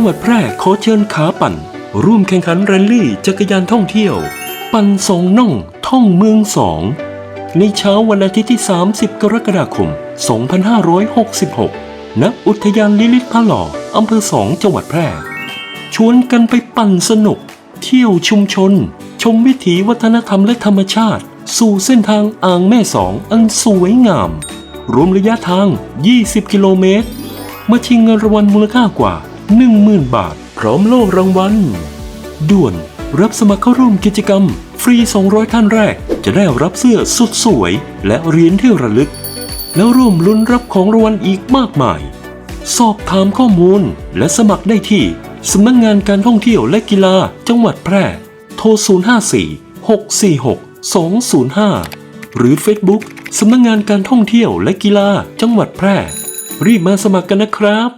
จังหวัดแพร่ขอเชิญขาปั่น ร่วมแข่งขันแรลลี่จักรยานท่องเที่ยว ปั่นสองน่องท่องเมืองสองในเช้าวันอาทิตย์ที่ 30 กรกฎาคม 2566 ณ อุทยานลิลิตพะหล่ออำเภอสองจังหวัดแพร่ ชวนกันไปปั่นสนุก เที่ยวชุมชน ชมวิถีวัฒนธรรมและธรรมชาติ สู่เส้นทางอ่างแม่สองอันสวยงาม รวมระยะทาง 20 กิโลเมตร มาชิงเงินรางวัลมูลค่ากว่า 10,000 บาท พร้อมโล่รางวัลด่วนรับสมัครเข้าร่วมกิจกรรม ฟรี 200 ท่านแรก จะได้รับเสื้อสุดสวย และเหรียญที่ระลึก แล้วร่วมลุ้นรับของรางวัลอีกมากมาย สอบถามข้อมูลและสมัครได้ที่สำนักงานการท่องเที่ยวและกีฬาจังหวัดแพร่ โทร 054 646 205 หรือ Facebook สำนักงานการท่องเที่ยวและกีฬาจังหวัดแพร่ รีบมาสมัครกันนะครับ